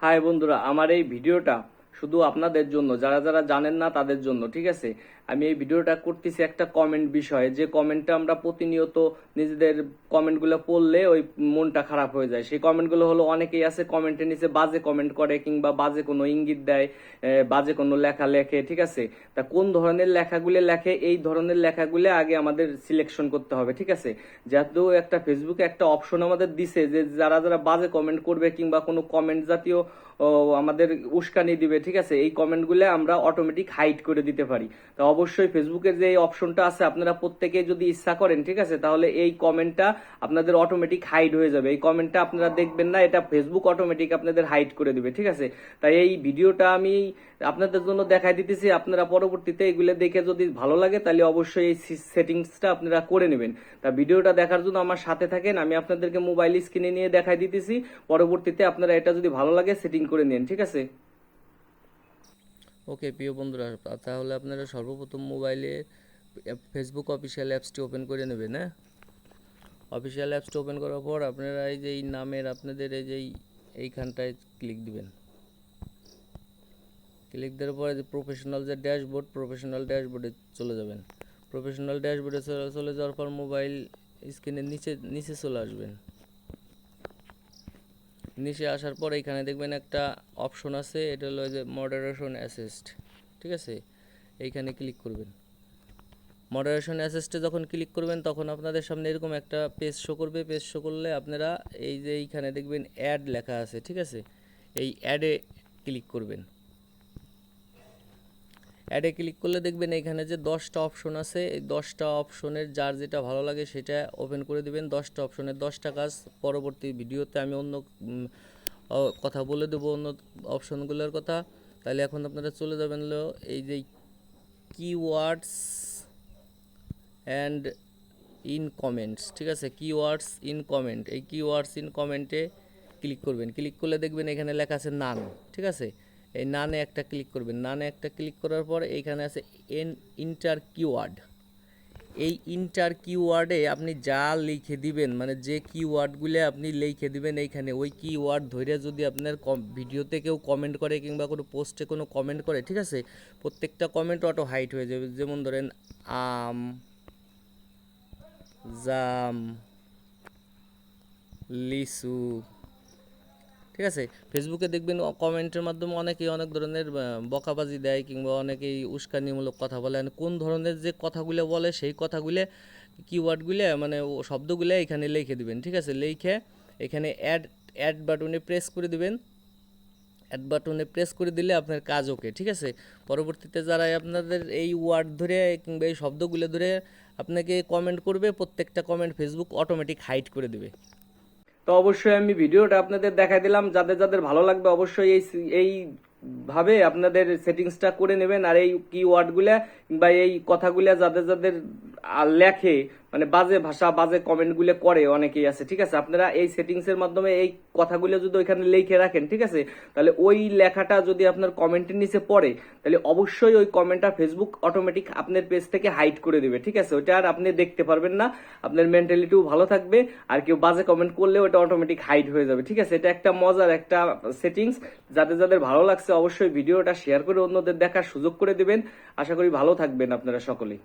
High বন্ধুরা আমার এই ভিডিওটা শুধু আপনাদের জন্য, যারা যারা জানেন না তাদের জন্য, ঠিক আছে? আমি এই ভিডিওটা করতেছি একটা কমেন্ট বিষয়ে, যে কমেন্টটা আমরা প্রতিনিয়ত নিজেদের কমেন্টগুলো পড়লে ওই মনটা খারাপ হয়ে যায়। সেই কমেন্টগুলো হলো অনেকেই আছে কমেন্টের নিচে বাজে কমেন্ট করে কিংবা বাজে কোনো ইঙ্গিত দেয় বাজে কোনো লেখা লেখে, ঠিক আছে? তা কোন ধরনের লেখাগুলো লেখে, এই ধরনের লেখাগুলো আগে আমাদের সিলেকশন করতে হবে, ঠিক আছে? যেহেতু একটা ফেসবুকে একটা অপশন আমাদের দিছে যে যারা যারা বাজে কমেন্ট করবে কিংবা কোনো কমেন্ট জাতীয় আমাদের উস্কানি দিবে ঠিক আছে? এই কমেন্টগুলো আমরা অটোমেটিক হাইড করে দিতে পারি। তো অবশ্যই ফেসবুকের যে এই অপশনটা আছে, আপনারা প্রত্যেকে যদি ইচ্ছা করেন, ঠিক আছে? তাহলে এই কমেন্টটা আপনাদের অটোমেটিক হাইড হয়ে যাবে। এই কমেন্টটা আপনারা দেখবেন না, এটা ফেসবুক অটোমেটিক আপনাদের হাইড করে দিবে, ঠিক আছে? তাই এই ভিডিওটা আমি আপনাদের জন্য দেখাই দিতেছি। আপনারা পরবর্তীতে এগুলো দেখে যদি ভালো লাগে, তাহলে অবশ্যই এই সেটিংসটা আপনারা করে নেবেন। তা ভিডিওটা দেখার জন্য আমার সাথে থাকেন, আমি আপনাদেরকে মোবাইল স্ক্রিনে নিয়ে দেখাই দিতেছি। পরবর্তীতে আপনারা এটা যদি ভালো লাগে সেটিং করে নেন, ঠিক আছে? ওকে, প্রিয় বন্ধুরা তাহলে আপনারা সর্বপ্রথম মোবাইলে ফেসবুক অফিসিয়াল অ্যাপসটি ওপেন করে নেবেন হ্যাঁ? অফিসিয়াল অ্যাপসটা ওপেন করার পর আপনারা এই যে এই নামের আপনাদের এই যে এই- এইখানটায় ক্লিক দিবেন। ক্লিক দেওয়ার পরে যে প্রফেশনাল যে ড্যাশবোর্ড প্রফেশনাল ড্যাশবোর্ডে চলে যাবেন। প্রফেশনাল ড্যাশবোর্ডে চলে যাওয়ার পর মোবাইল স্ক্রিনের নিচে নিচে চলে আসবেন। নিচে আসার পর এখানে দেখবেন একটা অপশন আছে, এটা হলো যে মডারেশন অ্যাসিস্ট ঠিক আছে? এইখানে ক্লিক করবেন। মডারেশন অ্যাসিস্টে যখন ক্লিক করবেন, তখন আপনাদের সামনে এরকম একটা পেজ শো করবে। পেজ শো করলে আপনারা এই যে এইখানে দেখবেন অ্যাড লেখা আছে, ঠিক আছে? এই অ্যাডে ক্লিক করবেন। অ্যাডে ক্লিক করলে দেখবেন এখানে যে দশটা অপশন আছে, এই দশটা অপশনের যার যেটা ভালো লাগে সেটা ওপেন করে দিবেন। দশটা অপশনের দশটা কাজ পরবর্তী ভিডিওতে আমি অন্য কথা বলে দেবো অন্য অপশনগুলোর কথা। তাহলে এখন আপনারা চলে যাবেন হলো এই যে কিওয়ার্ডস অ্যান্ড ইন কমেন্টস ঠিক আছে? কিওয়ার্ডস ইন কমেন্ট এই কিওয়ার্ডস ইন কমেন্টে ক্লিক করবেন। ক্লিক করলে দেখবেন এখানে লেখা আছে নান ঠিক আছে? এই নানে একটা ক্লিক করবেন। নানে একটা ক্লিক করার পর এইখানে আছে এন ইন্টার কিওয়ার্ড। এই ইন্টার কিওয়ার্ডে আপনি যা লিখে দিবেন মানে যে কিওয়ার্ডগুলো আপনি লিখে দিবেন এইখানে, ওই কিওয়ার্ড ধরে যদি আপনার ভিডিওতে কেউ কমেন্ট করে কিংবা কোনো পোস্টে কোনো কমেন্ট করে, ঠিক আছে? প্রত্যেকটা কমেন্ট অটো হাইট হয়ে যাবে। যেমন ধরেন, আম, জাম লিচু ঠিক আছে? ফেসবুকে দেখবেন কমেন্টের মাধ্যমে অনেকেই অনেক ধরনের বকাবাজি দেয় কিংবা অনেকেই উস্কানিমূলক কথা বলে। কোন ধরনের যে কথাগুলো বলে, সেই কথাগুলো কিওয়ার্ডগুলো মানে ও শব্দগুলো এখানে লিখে দিবেন, ঠিক আছে? লিখে এখানে অ্যাড অ্যাড বাটনে প্রেস করে দিবেন। অ্যাড বাটনে প্রেস করে দিলে আপনার কাজ ওকে ঠিক আছে? পরবর্তীতে যারা আপনাদের এই ওয়ার্ড ধরে কিংবা এই শব্দগুলো ধরে আপনাকে কমেন্ট করবে, প্রত্যেকটা কমেন্ট ফেসবুক অটোমেটিক হাইড করে দেবে। তো অবশ্যই আমি ভিডিওটা আপনাদের দেখাই দিলাম। যাদের যাদের ভালো লাগবে অবশ্যই এই এই ভাবে আপনাদের সেটিংসটা করে নেবেন। আর এই কিওয়ার্ডগুলা বা এই কথাগুলা যাদের যাদের আহ, লেখে মানে বাজে ভাষা বাজে কমেন্টগুলো করে অনেকেই আছে ঠিক আছে? আপনারা এই সেটিংস এর মাধ্যমে এই কথাগুলো যদি ওইখানে লিখে রাখেন ঠিক আছে? তাহলে ওই লেখাটা যদি আপনার কমেন্টের নিচে পড়ে তাহলে অবশ্যই ওই কমেন্টটা ফেসবুক অটোমেটিক আপনার পেজ থেকে হাইড করে দিবে ঠিক আছে? ওটা আর আপনি দেখতে পারবেন না আপনার মেন্টালিটিও ভালো থাকবে আর কেউ বাজে কমেন্ট করলে ওটা অটোমেটিক হাইড হয়ে যাবে ঠিক আছে? এটা একটা মজার একটা সেটিংস যাদের যাদের ভালো লাগছে অবশ্যই ভিডিওটা শেয়ার করে অন্যদের দেখার সুযোগ করে দিবেন। আশা করি ভালো থাকবেন আপনারা সকলেই।